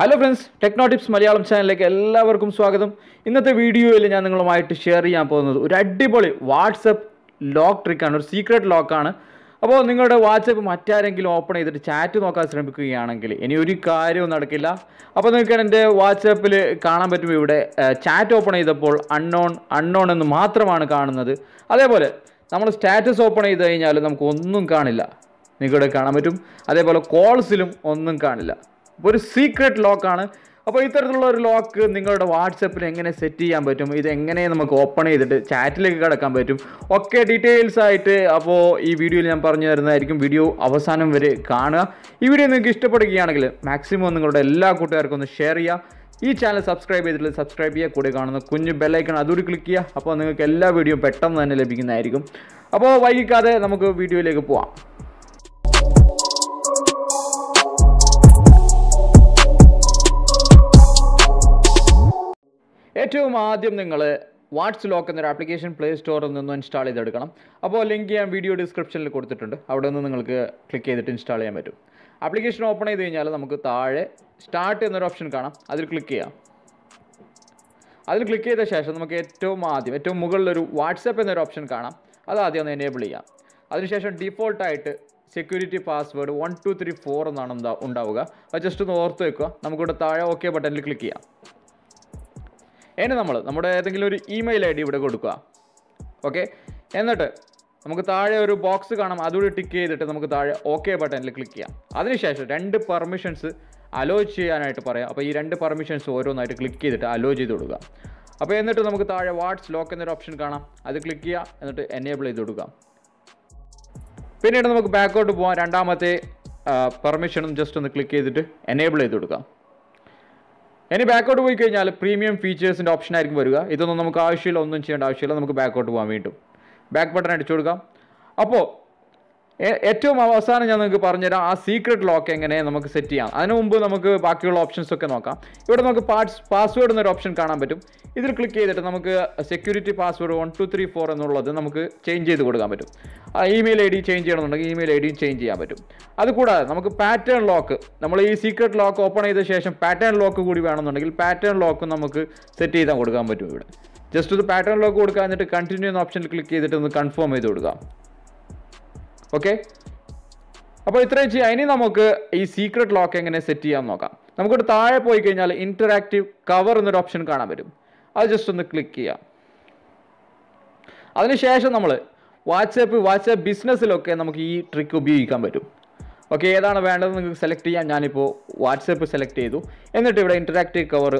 Hello friends techno tips Malayalam ചാനലിലേക്ക് എല്ലാവർക്കും സ്വാഗതം. ഇന്നത്തെ വീഡിയോയിൽ ഞാൻ നിങ്ങളുമായിട്ട് ഷെയർ ചെയ്യാൻ പോകുന്നത് ഒരു അടിപൊളി വാട്സപ്പ് ലോക്ക് ട്രിക്കാണ് ഒരു സീക്രട്ട് ലോക്കാണ് അപ്പോൾ നിങ്ങളുടെ വാട്സപ്പ് മറ്റാരെങ്കിലും ഓപ്പൺ ചെയ്തിട്ട് ചാറ്റ് നോക്കാൻ ശ്രമിക്കുകയാണെങ്കിൽ ഇനി ഒരു കാര്യവും നടക്കില്ല. അപ്പോൾ നിങ്ങൾക്ക് എന്റെ വാട്സപ്പിൽ കാണാൻ പറ്റും ഇവിടെ ചാറ്റ് ഓപ്പൺ ചെയ്തപ്പോൾ അൺനോൺ അൺനോൺ എന്ന് മാത്രമാണ് കാണുന്നത്. അതേപോലെ നമ്മൾ സ്റ്റാറ്റസ് ഓപ്പൺ ചെയ്ത് കഴിഞ്ഞാൽ നമുക്ക് ഒന്നും കാണില്ല. നിങ്ങളുടെ കാണാൻ പറ്റും. അതേപോലെ കോൾസിലും ഒന്നും കാണില്ല. ഒരു സീക്രട്ട് ലോക്കാണ് അപ്പോൾ ഇത്തരത്തിലുള്ള ഒരു ലോക്ക് നിങ്ങളുടെ വാട്സപ്പിൽ എങ്ങനെ സെറ്റ് ചെയ്യാൻ പറ്റും? ഇത് എങ്ങനെ നമുക്ക് ഓപ്പൺ ചെയ്തിട്ട് ചാറ്റിലേക്ക് കിടക്കാൻ പറ്റും? ഒക്കെ ഡീറ്റെയിൽസ് ആയിട്ട് അപ്പോൾ ഈ വീഡിയോയിൽ ഞാൻ പറഞ്ഞു തരുന്നതായിരിക്കും. വീഡിയോ അവസാനം വരെ കാണുക. ഈ വീഡിയോ നിങ്ങൾക്ക് ഇഷ്ടപ്പെടുകയാണെങ്കിൽ മാക്സിമം നിങ്ങളുടെ എല്ലാ കൂട്ടുകാർക്കും ഒന്ന് ഷെയർ ചെയ്യുക. ഈ ചാനൽ സബ്സ്ക്രൈബ് ചെയ്തിട്ട് സബ്സ്ക്രൈബ് ചെയ്യുക. കൂടെ കാണുന്ന കുഞ്ഞ് ബെല്ലൈക്കൺ അതുകൂടി ക്ലിക്ക് ചെയ്യുക. അപ്പോൾ നിങ്ങൾക്ക് എല്ലാ വീഡിയോയും പെട്ടെന്ന് തന്നെ ലഭിക്കുന്നതായിരിക്കും. അപ്പോൾ വൈകിക്കാതെ നമുക്ക് വീഡിയോയിലേക്ക് പോവാം. ഏറ്റവും ആദ്യം നിങ്ങൾ വാട്സ് ലോക്ക് എന്നൊരു ആപ്ലിക്കേഷൻ പ്ലേ സ്റ്റോറിൽ നിന്ന് ഇൻസ്റ്റാൾ ചെയ്തെടുക്കണം. അപ്പോൾ ലിങ്ക് ഞാൻ വീഡിയോ ഡിസ്ക്രിപ്ഷനിൽ കൊടുത്തിട്ടുണ്ട്. അവിടെ നിന്ന് നിങ്ങൾക്ക് ക്ലിക്ക് ചെയ്തിട്ട് ഇൻസ്റ്റാൾ ചെയ്യാൻ പറ്റും. ആപ്ലിക്കേഷൻ ഓപ്പൺ ചെയ്ത് കഴിഞ്ഞാൽ നമുക്ക് താഴെ സ്റ്റാർട്ട് എന്നൊരു ഓപ്ഷൻ കാണാം. അതിൽ ക്ലിക്ക് ചെയ്യാം. അതിൽ ക്ലിക്ക് ചെയ്ത ശേഷം നമുക്ക് ഏറ്റവും ആദ്യം ഏറ്റവും മുകളിലൊരു വാട്സപ്പ് എന്നൊരു ഓപ്ഷൻ കാണാം. അത് ആദ്യം ഒന്ന് എനേബിൾ ചെയ്യാം. അതിനുശേഷം ഡിഫോൾട്ടായിട്ട് security password one two three four എന്നാണ് ഉണ്ടാവുക. അത് ജസ്റ്റ് ഒന്ന് ഓർത്ത് വെക്കുക. നമുക്കിവിടെ താഴെ ഓക്കെ ബട്ടണിൽ ക്ലിക്ക് ചെയ്യാം. ഇനി നമ്മൾ നമ്മുടെ ഏതെങ്കിലും ഒരു ഇമെയിൽ ഐ ഡി ഇവിടെ കൊടുക്കുക. ഓക്കെ എന്നിട്ട് നമുക്ക് താഴെ ഒരു ബോക്സ് കാണാം. അതുകൂടി ടിക്ക് ചെയ്തിട്ട് നമുക്ക് താഴെ ഓക്കെ ബട്ടണിൽ ക്ലിക്ക് ചെയ്യാം. അതിനുശേഷം രണ്ട് പെർമിഷൻസ് അലോ ചെയ്യാനായിട്ട് പറയാം. അപ്പോൾ ഈ രണ്ട് പെർമിഷൻസ് ഓരോന്നായിട്ട് ക്ലിക്ക് ചെയ്തിട്ട് അലോ ചെയ്ത് കൊടുക്കുക. അപ്പോൾ എന്നിട്ട് നമുക്ക് താഴെ വാട്സ് ലോക്ക് എന്നൊരു ഓപ്ഷൻ കാണാം. അത് ക്ലിക്ക് ചെയ്യുക. എന്നിട്ട് എനേബിൾ ചെയ്ത് കൊടുക്കാം. പിന്നീട് നമുക്ക് ബാക്കോട്ട് പോകാം രണ്ടാമത്തെ പെർമിഷനും ജസ്റ്റ് ഒന്ന് ക്ലിക്ക് ചെയ്തിട്ട് എനേബിൾ ചെയ്ത് കൊടുക്കാം. ഇനി ബാക്കോട്ട് പോയി കഴിഞ്ഞാൽ പ്രീമിയം ഫീച്ചേഴ്സിന്റെ ഓപ്ഷൻ ആയിരിക്കും വരിക. ഇതൊന്നും നമുക്ക് ആവശ്യമില്ല ഒന്നും ചെയ്യേണ്ട ആവശ്യമില്ല. നമുക്ക് ബാക്കോട്ട് പോകാൻ വീണ്ടും ബാക്ക് ബട്ടൺ അടിച്ചു കൊടുക്കാം. അപ്പോൾ ഏറ്റവും അവസാനം ഞാൻ നിങ്ങൾക്ക് പറഞ്ഞുതരാം ആ സീക്രട്ട് ലോക്ക് എങ്ങനെ നമുക്ക് സെറ്റ് ചെയ്യാം. അതിന് മുമ്പ് നമുക്ക് ബാക്കിയുള്ള ഓപ്ഷൻസ് ഒക്കെ നോക്കാം. ഇവിടെ നമുക്ക് പാർട്സ് പാസ്വേഡ് എന്നൊരു ഓപ്ഷൻ കാണാൻ പറ്റും. ഇതിൽ ക്ലിക്ക് ചെയ്തിട്ട് നമുക്ക് security password one two three four എന്നുള്ളത് നമുക്ക് ചേഞ്ച് ചെയ്ത് കൊടുക്കാൻ പറ്റും. ആ ഇമെയിൽ ഐ ഡി ചേഞ്ച് ചെയ്യണമെന്നുണ്ടെങ്കിൽ ഇമെയിൽ ഐ ഡിയും ചേഞ്ച് ചെയ്യാൻ പറ്റും. അതുകൂടാതെ നമുക്ക് പാറ്റേൺ ലോക്ക് നമ്മൾ ഈ സീക്രട്ട് ലോക്ക് ഓപ്പൺ ചെയ്ത ശേഷം പാറ്റേൺ ലോക്ക് കൂടി വേണമെന്നുണ്ടെങ്കിൽ പാറ്റേൺ ലോക്ക് നമുക്ക് സെറ്റ് ചെയ്താൽ കൊടുക്കാൻ പറ്റും ഇവിടെ. ജസ്റ്റ് ഒരു പാറ്റേൺ ലോക്ക് കൊടുക്കാൻ എന്നിട്ട് കണ്ടിന്യൂ എന്ന ഓപ്ഷനിൽ ക്ലിക്ക് ചെയ്തിട്ട് ഒന്ന് കൺഫേം ചെയ്ത് കൊടുക്കാം. ഓക്കെ? അപ്പോൾ ഇത്രയും ചെയ്യാം. ഇനി നമുക്ക് ഈ സീക്രട്ട് ലോക്ക് എങ്ങനെ സെറ്റ് ചെയ്യാൻ നോക്കാം. നമുക്കിവിടെ താഴെ പോയി കഴിഞ്ഞാൽ ഇന്ററാക്റ്റീവ് കവർ എന്നൊരു ഓപ്ഷൻ കാണാൻ വരും അത് ജസ്റ്റ് ഒന്ന് ക്ലിക്ക് ചെയ്യാം. അതിനുശേഷം നമ്മൾ വാട്സാപ്പ് വാട്സാപ്പ് ബിസിനസ്സിലൊക്കെ നമുക്ക് ഈ ട്രിക്ക് ഉപയോഗിക്കാൻ പറ്റും. ഓക്കെ ഏതാണ് വേണ്ടത് നിങ്ങൾക്ക് സെലക്ട് ചെയ്യാം ഞാനിപ്പോൾ വാട്സാപ്പ് സെലക്ട് ചെയ്തു. എന്നിട്ട് ഇവിടെ ഇന്ററാക്റ്റീവ് കവർ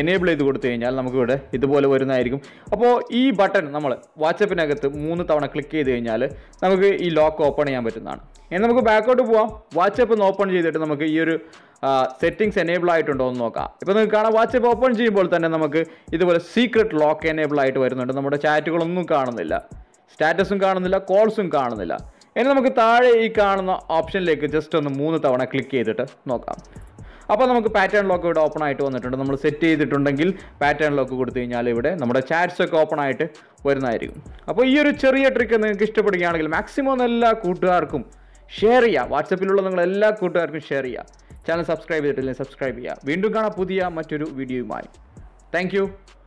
എനേബിൾ ചെയ്ത് കൊടുത്തു കഴിഞ്ഞാൽ നമുക്കിവിടെ ഇതുപോലെ വരുന്നതായിരിക്കും. അപ്പോൾ ഈ ബട്ടൺ നമ്മൾ വാട്സപ്പിനകത്ത് മൂന്ന് തവണ ക്ലിക്ക് ചെയ്ത് കഴിഞ്ഞാൽ നമുക്ക് ഈ ലോക്ക് ഓപ്പൺ ചെയ്യാൻ പറ്റുന്നതാണ്. ഇനി നമുക്ക് ബാക്കോട്ട് പോവാം. വാട്സപ്പ് ഒന്ന് ഓപ്പൺ ചെയ്തിട്ട് നമുക്ക് ഈ ഒരു സെറ്റിങ്സ് എനേബിൾ ആയിട്ടുണ്ടോ എന്ന് നോക്കാം. ഇപ്പോൾ നിങ്ങൾക്ക് കാണാം വാട്സപ്പ് ഓപ്പൺ ചെയ്യുമ്പോൾ തന്നെ നമുക്ക് ഇതുപോലെ സീക്രട്ട് ലോക്ക് എനേബിൾ ആയിട്ട് വരുന്നുണ്ട്. നമ്മുടെ ചാറ്റുകളൊന്നും കാണുന്നില്ല. സ്റ്റാറ്റസും കാണുന്നില്ല കോൾസും കാണുന്നില്ല. ഇനി നമുക്ക് താഴെ ഈ കാണുന്ന ഓപ്ഷനിലേക്ക് ജസ്റ്റ് ഒന്ന് മൂന്ന് തവണ ക്ലിക്ക് ചെയ്തിട്ട് നോക്കാം. അപ്പോൾ നമുക്ക് പാറ്റേൺ ലോക്ക് ഇവിടെ ഓപ്പൺ ആയിട്ട് വന്നിട്ടുണ്ട്. നമ്മൾ സെറ്റ് ചെയ്തിട്ടുണ്ടെങ്കിൽ പാറ്റേൺ ലോക്ക് കൊടുത്തു കഴിഞ്ഞാൽ ഇവിടെ നമ്മുടെ ചാറ്റ്സ് ഒക്കെ ഓപ്പൺ ആയിട്ട് വരുന്നതായിരിക്കും. അപ്പോൾ ഈ ഒരു ചെറിയ ട്രിക്ക് നിങ്ങൾക്ക് ഇഷ്ടപ്പെടുകയാണെങ്കിൽ മാക്സിമം എല്ലാ കൂട്ടുകാർക്കും ഷെയർ ചെയ്യുക വാട്സപ്പിലുള്ള നിങ്ങൾ എല്ലാ കൂട്ടുകാർക്കും ഷെയർ ചെയ്യുക ചാനൽ സബ്സ്ക്രൈബ് ചെയ്തിട്ടില്ലെങ്കിൽ സബ്സ്ക്രൈബ് ചെയ്യുക വീണ്ടും കാണാം പുതിയ മറ്റൊരു വീഡിയോയുമായി താങ്ക്